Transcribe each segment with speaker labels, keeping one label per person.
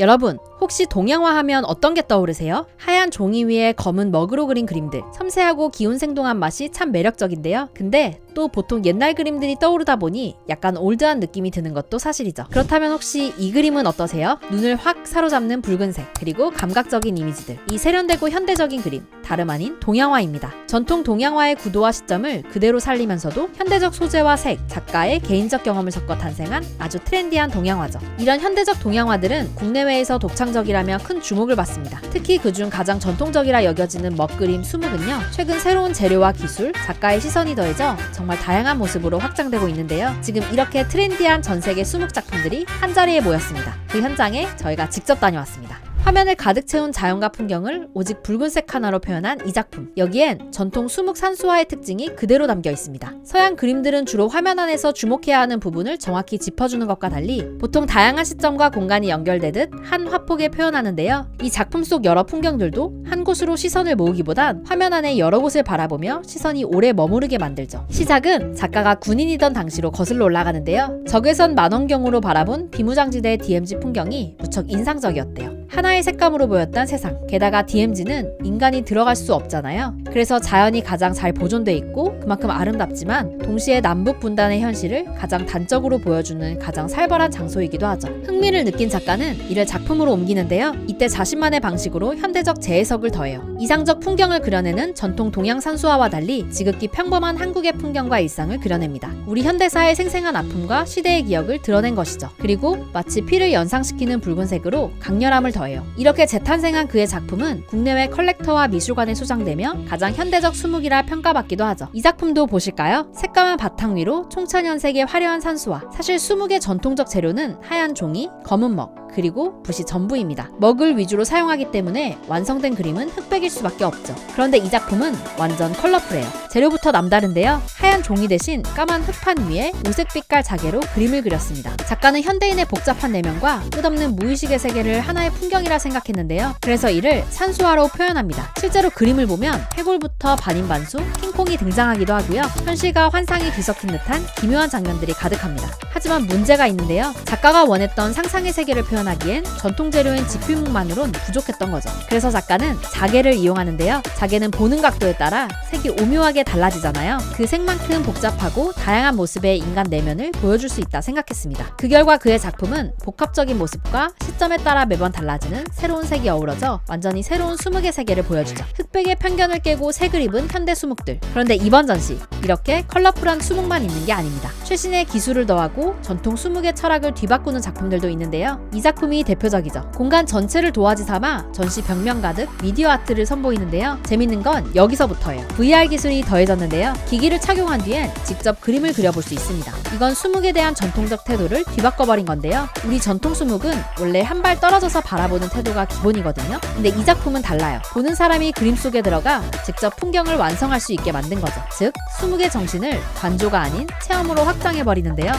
Speaker 1: 여러분, 혹시 동양화 하면 어떤 게 떠오르세요? 하얀 종이 위에 검은 먹으로 그린 그림들. 섬세하고 기운 생동한 맛이 참 매력적인데요. 근데 또 보통 옛날 그림들이 떠오르다 보니 약간 올드한 느낌이 드는 것도 사실이죠. 그렇다면 혹시 이 그림은 어떠세요? 눈을 확 사로잡는 붉은색, 그리고 감각적인 이미지들. 이 세련되고 현대적인 그림, 다름 아닌 동양화입니다. 전통 동양화의 구도와 시점을 그대로 살리면서도 현대적 소재와 색, 작가의 개인적 경험을 섞어 탄생한 아주 트렌디한 동양화죠. 이런 현대적 동양화들은 국내외에서 독창 적이라며 큰 주목을 받습니다. 특히 그중 가장 전통적이라 여겨지는 먹그림 수묵은요, 최근 새로운 재료와 기술, 작가의 시선이 더해져 정말 다양한 모습으로 확장되고 있는데요. 지금 이렇게 트렌디한 전 세계 수묵 작품들이 한 자리에 모였습니다. 그 현장에 저희가 직접 다녀왔습니다. 화면을 가득 채운 자연과 풍경을 오직 붉은색 하나로 표현한 이 작품. 여기엔 전통 수묵 산수화의 특징이 그대로 담겨 있습니다. 서양 그림들은 주로 화면 안에서 주목해야 하는 부분을 정확히 짚어주는 것과 달리 보통 다양한 시점과 공간이 연결되듯 한 화폭에 표현하는데요. 이 작품 속 여러 풍경들도 한 곳으로 시선을 모으기보단 화면 안에 여러 곳을 바라보며 시선이 오래 머무르게 만들죠. 시작은 작가가 군인이던 당시로 거슬러 올라가는데요. 적외선 만원경으로 바라본 비무장지대 DMZ 풍경이 무척 인상적이었대요. 하나의 색감으로 보였던 세상. 게다가 DMZ는 인간이 들어갈 수 없잖아요. 그래서 자연이 가장 잘 보존돼 있고 그만큼 아름답지만 동시에 남북 분단의 현실을 가장 단적으로 보여주는 가장 살벌한 장소이기도 하죠. 흥미를 느낀 작가는 이를 작품으로 옮기는데요. 이때 자신만의 방식으로 현대적 재해석을 더해요. 이상적 풍경을 그려내는 전통 동양 산수화와 달리 지극히 평범한 한국의 풍경과 일상을 그려냅니다. 우리 현대사의 생생한 아픔과 시대의 기억을 드러낸 것이죠. 그리고 마치 피를 연상시키는 붉은색으로 강렬함을 더 해요. 이렇게 재탄생한 그의 작품은 국내외 컬렉터와 미술관에 소장되며 가장 현대적 수묵이라 평가받기도 하죠. 이 작품도 보실까요? 새까만 바탕 위로 총천연색의 화려한 산수화. 사실 수묵의 전통적 재료는 하얀 종이, 검은 먹, 그리고 붓이 전부입니다. 먹을 위주로 사용하기 때문에 완성된 그림은 흑백일 수밖에 없죠. 그런데 이 작품은 완전 컬러풀해요. 재료부터 남다른데요. 하얀 종이 대신 까만 흑판 위에 오색 빛깔 자개로 그림을 그렸습니다. 작가는 현대인의 복잡한 내면과 끝없는 무의식의 세계를 하나의 풍경이라 생각했는데요. 그래서 이를 산수화로 표현합니다. 실제로 그림을 보면 해골부터 반인반수, 킹콩이 등장하기도 하고요. 현실과 환상이 뒤섞인 듯한 기묘한 장면들이 가득합니다. 하지만 문제가 있는데요. 작가가 원했던 상상의 세계를 표현하기엔 전통 재료인 지필묵만으론 부족했던 거죠. 그래서 작가는 자개를 이용하는데요. 자개는 보는 각도에 따라 색이 오묘하게 달라지잖아요. 그 색만큼 복잡하고 다양한 모습의 인간 내면을 보여줄 수 있다 생각했습니다. 그 결과 그의 작품은 복합적인 모습과 시점에 따라 매번 달라지는 새로운 색이 어우러져 완전히 새로운 수묵의 세계를 보여주죠. 흑백의 편견을 깨고 색을 입은 현대 수묵들. 그런데 이번 전시 이렇게 컬러풀한 수묵만 있는 게 아닙니다. 최신의 기술을 더하고 전통 수묵의 철학을 뒤바꾸는 작품들도 있는데요. 이 작품이 대표적이죠. 공간 전체를 도화지 삼아 전시 벽면 가득 미디어 아트를 선보이는데요. 재밌는 건 여기서부터예요. VR 기술이 더해졌는데요. 기기를 착용한 뒤엔 직접 그림을 그려볼 수 있습니다. 이건 수묵에 대한 전통적 태도를 뒤바꿔버린 건데요. 우리 전통 수묵은 원래 한 발 떨어져서 바라보는 태도가 기본이거든요. 근데 이 작품은 달라요. 보는 사람이 그림 속에 들어가 직접 풍경을 완성할 수 있게 만든 거죠. 즉, 수묵의 정신을 관조가 아닌 체험으로 확장해버리는데요.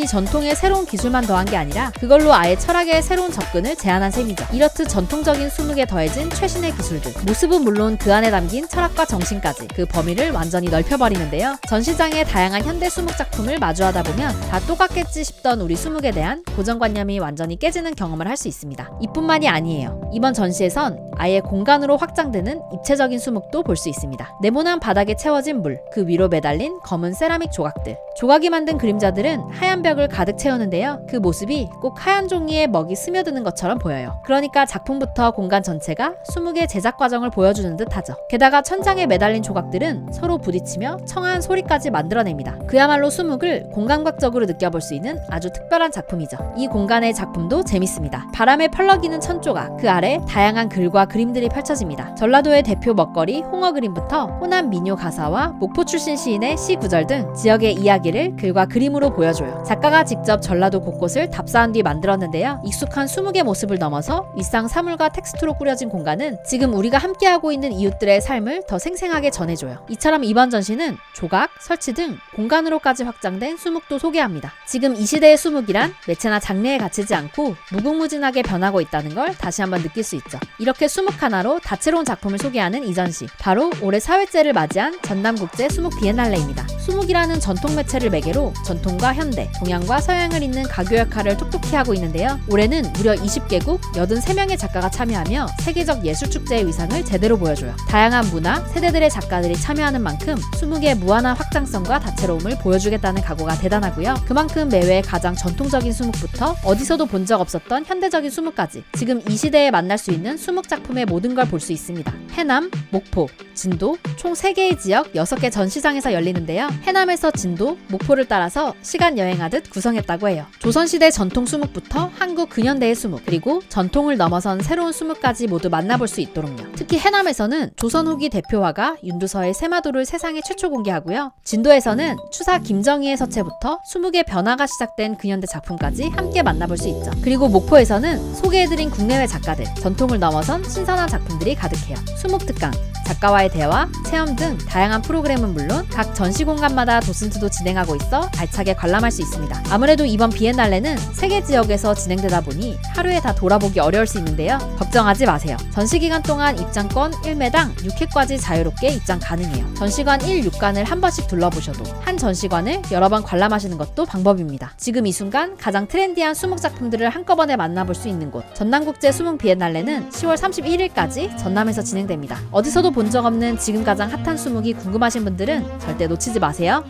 Speaker 1: 단순히 전통의 새로운 기술만 더한 게 아니라 그걸로 아예 철학의 새로운 접근을 제안한 셈이죠. 이렇듯 전통적인 수묵에 더해진 최신의 기술들. 모습은 물론 그 안에 담긴 철학과 정신까지 그 범위를 완전히 넓혀버리는데요. 전시장의 다양한 현대 수묵 작품을 마주하다 보면 다 똑같겠지 싶던 우리 수묵에 대한 고정관념이 완전히 깨지는 경험을 할 수 있습니다. 이뿐만이 아니에요. 이번 전시에선 아예 공간으로 확장되는 입체적인 수묵도 볼 수 있습니다. 네모난 바닥에 채워진 물, 그 위로 매달린 검은 세라믹 조각들. 조각이 만든 그림자들은 하얀 벽을 가득 채우는데요. 그 모습이 꼭 하얀 종이에 먹이 스며드는 것처럼 보여요. 그러니까 작품부터 공간 전체가 수묵의 제작 과정을 보여주는 듯 하죠. 게다가 천장에 매달린 조각들은 서로 부딪히며 청아한 소리까지 만들어냅니다. 그야말로 수묵을 공감각적으로 느껴볼 수 있는 아주 특별한 작품이죠. 이 공간의 작품도 재밌습니다. 바람에 펄럭이는 천조각, 그 아래 다양한 글과 그림들이 펼쳐집니다. 전라도의 대표 먹거리 홍어 그림부터 호남 민요 가사와 목포 출신 시인의 시 구절 등 지역의 이야기 를 글과 그림으로 보여줘요. 작가가 직접 전라도 곳곳을 답사한 뒤 만들었는데요. 익숙한 수묵의 모습을 넘어서 일상 사물과 텍스트로 꾸려진 공간은 지금 우리가 함께하고 있는 이웃들의 삶을 더 생생하게 전해줘요. 이처럼 이번 전시는 조각, 설치 등 공간으로까지 확장된 수묵도 소개합니다. 지금 이 시대의 수묵이란 매체나 장르에 갇히지 않고 무궁무진하게 변하고 있다는 걸 다시 한번 느낄 수 있죠. 이렇게 수묵 하나로 다채로운 작품을 소개하는 이 전시. 바로 올해 사회째를 맞이한 전남국제 수묵 비엔날레입니다. 수묵이라는 전통 매체 주체를 매개로 전통과 현대, 동양과 서양을 잇는 가교 역할을 톡톡히 하고 있는데요. 올해는 무려 20개국 83명의 작가가 참여하며 세계적 예술축제의 위상을 제대로 보여줘요. 다양한 문화, 세대들의 작가들이 참여하는 만큼 20개 무한한 확장성과 다채로움을 보여주겠다는 각오가 대단하고요. 그만큼 매회 가장 전통적인 수묵부터 어디서도 본 적 없었던 현대적인 수묵까지 지금 이 시대에 만날 수 있는 수묵 작품의 모든 걸 볼 수 있습니다. 해남, 목포, 진도 총 3개의 지역 6개 전시장에서 열리는데요. 해남에서 진도, 목포를 따라서 시간 여행하듯 구성했다고 해요. 조선시대 전통 수묵부터 한국 근현대의 수묵, 그리고 전통을 넘어선 새로운 수묵까지 모두 만나볼 수 있도록요. 특히 해남에서는 조선 후기 대표 화가 윤두서의 세마도를 세상에 최초 공개하고요. 진도에서는 추사 김정희의 서체부터 수묵의 변화가 시작된 근현대 작품까지 함께 만나볼 수 있죠. 그리고 목포에서는 소개해드린 국내외 작가들, 전통을 넘어선 신선한 작품들이 가득해요. 수묵 특강, 작가와의 대화, 체험 등 다양한 프로그램은 물론 각 전시 공간마다 도슨트도 진행 하고 있어 알차게 관람할 수 있습니다. 아무래도 이번 비엔날레는 세계 지역에서 진행되다 보니 하루에 다 돌아보기 어려울 수 있는데요. 걱정하지 마세요. 전시 기간 동안 입장권 1매당 6회까지 자유롭게 입장 가능해요. 전시관 1, 6관을 한 번씩 둘러보셔도 한 전시관을 여러 번 관람하시는 것도 방법입니다. 지금 이 순간 가장 트렌디한 수묵 작품들을 한꺼번에 만나볼 수 있는 곳 전남국제 수묵 비엔날레는 10월 31일까지 전남에서 진행됩니다. 어디서도 본 적 없는 지금 가장 핫한 수묵이 궁금하신 분들은 절대 놓치지 마세요.